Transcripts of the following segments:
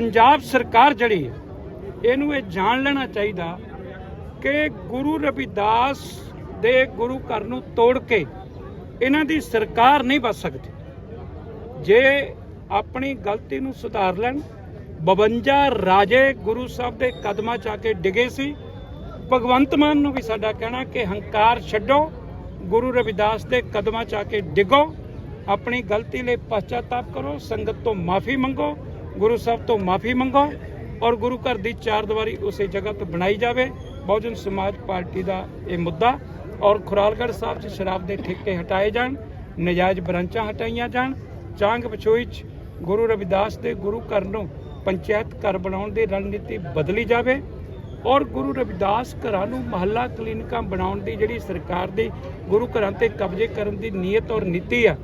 ਪੰਜਾਬ ਸਰਕਾਰ ਜਿਹੜੀ ਹੈ, ਇਹਨੂੰ ਇਹ ਜਾਣ ਲੈਣਾ ਚਾਹੀਦਾ ਕਿ ਗੁਰੂ ਰਵਿਦਾਸ ਦੇ ਗੁਰੂ ਘਰ ਨੂੰ ਤੋੜ ਕੇ ਇਹਨਾਂ ਦੀ ਸਰਕਾਰ ਨਹੀਂ ਬਚ ਸਕਦੀ। ਜੇ ਆਪਣੀ ਗਲਤੀ ਨੂੰ ਸੁਧਾਰ ਲੈਣ 52 ਰਾਜੇ ਗੁਰੂ ਸਾਹਿਬ ਦੇ ਕਦਮਾਂ 'ਚ ਆ ਕੇ ਡਿਗੇ ਸੀ, ਭਗਵੰਤ ਮਾਨ ਨੂੰ ਵੀ ਸਾਡਾ ਕਹਿਣਾ ਕਿ ਹੰਕਾਰ ਛੱਡੋ, ਗੁਰੂ ਰਵਿਦਾਸ ਦੇ ਕਦਮਾਂ 'ਚ ਆ ਕੇ ਡਿਗੋ, ਆਪਣੀ ਗਲਤੀ ਲਈ ਪਛਤਾਤਾਪ ਕਰੋ, ਸੰਗਤ ਤੋਂ ਮਾਫੀ ਮੰਗੋ ਗੁਰੂ ਸਾਹਿਬ ਤੋਂ ਮਾਫੀ ਮੰਗੋ ਔਰ ਗੁਰੂ ਘਰ ਦੀ ਚਾਰ ਦੀਵਾਰੀ ਉਸੇ ਜਗ੍ਹਾ ਤੇ ਬਣਾਈ ਜਾਵੇ। ਬਹੁਜਨ ਸਮਾਜ ਪਾਰਟੀ ਦਾ ਇਹ ਮੁੱਦਾ ਔਰ ਖੁਰਾਲਗੜ੍ਹ ਸਾਹਿਬ 'ਚ ਸ਼ਰਾਬ ਦੇ ਠੇਕੇ ਹਟਾਏ ਜਾਣ, ਨਜਾਇਜ਼ ਬਰਾਂਚਾਂ ਹਟਾਈਆਂ ਜਾਣ, ਚਾਂਗ ਪਛੋਈ 'ਚ ਗੁਰੂ ਰਵਿਦਾਸ ਦੇ ਗੁਰੂ ਘਰ ਨੂੰ ਪੰਚਾਇਤ ਘਰ ਬਣਾਉਣ ਦੀ ਰਣਨੀਤੀ ਬਦਲੀ ਜਾਵੇ ਔਰ ਗੁਰੂ ਰਵਿਦਾਸ ਘਰਾਂ ਨੂੰ ਮਹੱਲਾ ਕਲੀਨਿਕਾਂ ਬਣਾਉਣ ਦੀ ਜਿਹੜੀ ਸਰਕਾਰ ਦੀ ਗੁਰੂ ਘਰਾਂ ਤੇ ਕਬਜ਼ੇ ਕਰਨ ਦੀ ਨੀਅਤ ਔਰ ਨੀਤੀ ਆ,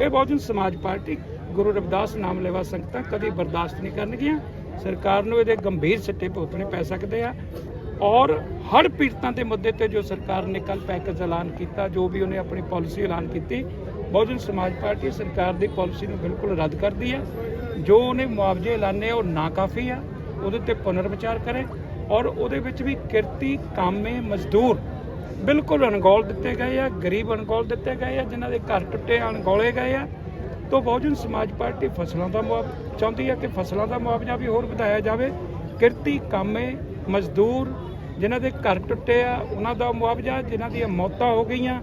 ਇਹ ਬਹੁਜਨ ਸਮਾਜ ਪਾਰਟੀ ਗੁਰੂ ਰਵਿਦਾਸ ਨਾਮ ਲੈਵਾ ਸੰਗਤਾਂ ਕਦੀ ਬਰਦਾਸ਼ਤ ਨਹੀਂ ਕਰਨਗੀਆਂ। ਸਰਕਾਰ ਨੂੰ ਇਹਦੇ ਗੰਭੀਰ ਸਿੱਟੇ ਭੁਗਤਣੇ ਪੈ ਸਕਦੇ ਆ। ਔਰ ਹੜ ਪੀੜਤਾਂ ਦੇ ਮੁੱਦੇ ਤੇ ਜੋ ਸਰਕਾਰ ਨੇ ਕੱਲ ਪੈਕੇਜ ਐਲਾਨ ਕੀਤਾ, ਜੋ ਵੀ ਉਹਨੇ ਆਪਣੀ ਪਾਲਿਸੀ ਐਲਾਨ ਕੀਤੀ, ਬਹੁਜਨ ਸਮਾਜ ਪਾਰਟੀ ਸਰਕਾਰ ਦੀ ਪਾਲਿਸੀ ਨੂੰ ਬਿਲਕੁਲ ਰੱਦ ਕਰਦੀ ਹੈ ਜੋ ਉਹਨੇ ਮੁਆਵਜ਼ੇ ਐਲਾਨੇ ਉਹ ਨਾ ਕਾਫੀ ਆ। ਉਹਦੇ ਤੇ ਪੁਨਰ ਵਿਚਾਰ ਕਰੇ ਔਰ ਉਹਦੇ ਵਿੱਚ ਵੀ ਕਿਰਤੀ, ਕਾਮੇ, ਮਜ਼ਦੂਰ ਬਿਲਕੁਲ ਅਣਗੌਲ ਦਿੱਤੇ ਗਏ ਆ। ਗਰੀਬ ਅਣਗੌਲ ਦਿੱਤੇ ਗਏ ਆ, ਜਿਨ੍ਹਾਂ ਦੇ ਘਰ ਟੁੱਟੇ, ਅਣਗੌਲੇ ਗਏ ਆ। ਤੋਂ ਬਹੁਜਨ ਸਮਾਜ ਪਾਰਟੀ ਫਸਲਾਂ ਦਾ ਮੁਆਵਜ਼ਾ ਚਾਹੁੰਦੀ ਹੈ ਕਿ ਫਸਲਾਂ ਦਾ ਮੁਆਵਜ਼ਾ ਵੀ ਹੋਰ ਵਧਾਇਆ ਜਾਵੇ। ਕਿਰਤੀ ਕਾਮੇ, ਮਜ਼ਦੂਰ, ਜਿਨ੍ਹਾਂ ਦੇ ਘਰ ਟੁੱਟੇ ਆ, ਉਹਨਾਂ ਦਾ ਮੁਆਵਜ਼ਾ, ਜਿਨ੍ਹਾਂ ਦੀਆਂ ਮੌਤਾਂ ਹੋ ਗਈਆਂ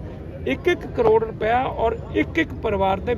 1-1 ਕਰੋੜ ਰੁਪਇਆ ਔਰ ਇੱਕ ਇੱਕ ਪਰਿਵਾਰ ਦੇ